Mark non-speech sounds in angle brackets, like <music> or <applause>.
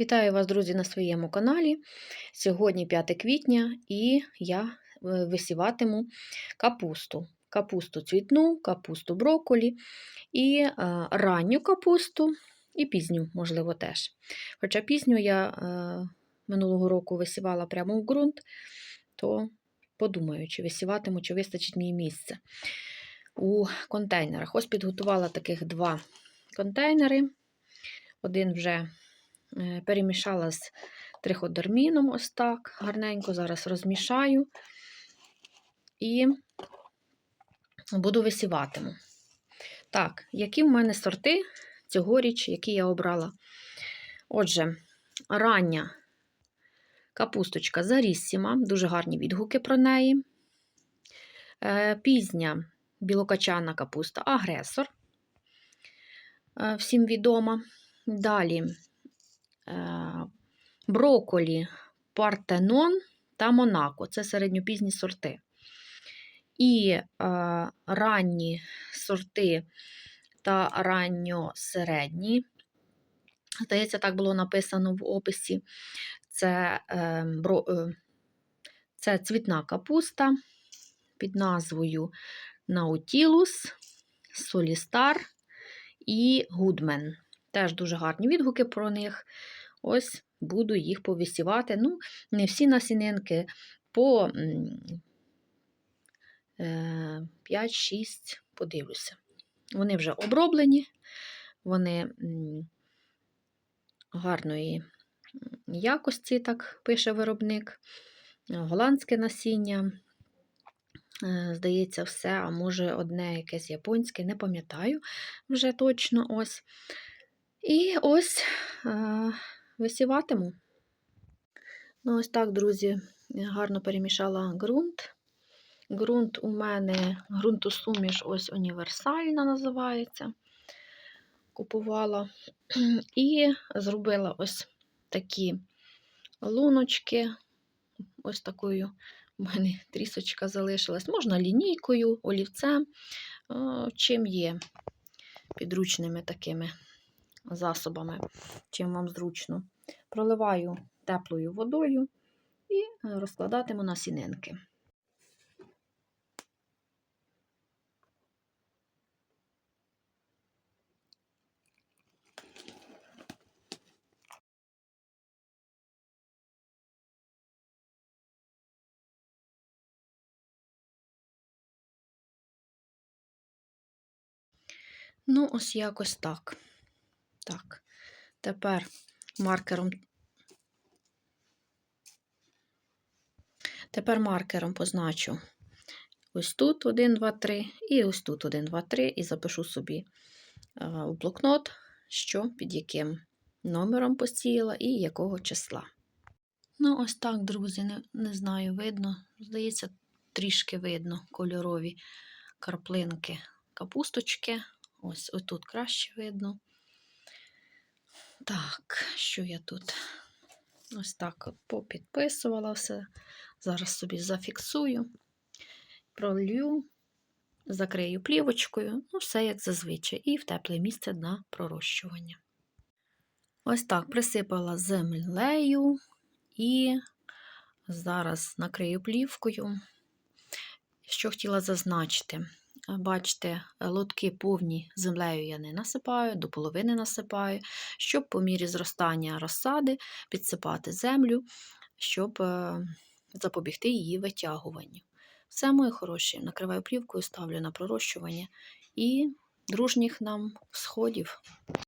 Вітаю вас, друзі, на своєму каналі. Сьогодні 5 квітня і я е, висіватиму капусту. Капусту цвітну, капусту брокколі, і е, ранню капусту, і пізню, можливо, теж. Хоча пізню я е, минулого року висівала прямо в ґрунт, то подумаю, чи висіватиму, чи вистачить мені місце у контейнерах. Ось підготувала таких два контейнери. Один вже перемішала з триходерміном, ось так, гарненько зараз розмішаю і буду висіватиму. Так, які в мене сорти цьогоріч, які я обрала? Отже, рання капусточка Заріссіма, дуже гарні відгуки про неї. Е, пізня білокачана капуста агресор. Е, всім відома. Далі Е, броколі, партенон та Монако це середньопізні сорти. І е, ранні сорти та ранньосередні. Здається, так було написано в описі. Це, е, бро, е, це цвітна капуста під назвою Наутілус, Солістар і Гудмен. Теж дуже гарні відгуки про них. Ось буду їх повисівати. Ну, не всі насінинки по 5-6 е, подивлюся. Вони вже оброблені, вони гарної якості, так пише виробник, голландське насіння. Е, здається, все, а може, одне якесь японське, не пам'ятаю вже точно ось. І ось е, висіватиму. Ну, ось так, друзі, гарно перемішала ґрунт. Ґрунт у мене, ґрунтосуміш ось універсальна називається. Купувала. <clears throat> І зробила ось такі луночки. Ось такою у мене <laughs> трісочка залишилась. Можна лінійкою, олівцем, чим є підручними такими засобами, чим вам зручно. Проливаю теплою водою і е, розкладатиму на сінинки. Ну, ось якось так. Так, тепер маркером. Тепер маркером позначу ось тут 1, 2, 3, і ось тут 1, 2, 3, і запишу собі у блокнот, що під яким номером посіяла і якого числа. Ну, ось так, друзі, не, не знаю, видно. Здається, трішки видно кольорові карплинки капусточки. Ось ось тут краще видно. Так, що я тут? Ось так попідписувала все. Зараз собі зафіксую, пролью, закрию плівочкою, ну, все як зазвичай, і в тепле місце на пророщування. Ось так присипала землею і зараз накрию плівкою. Що хотіла зазначити. Бачите, лотки повні землею я не насипаю, до половини насипаю, щоб по мірі зростання розсади підсипати землю, щоб е, запобігти її витягуванню. Все, мої хороші, накриваю плівкою, ставлю на пророщування і дружніх нам сходів.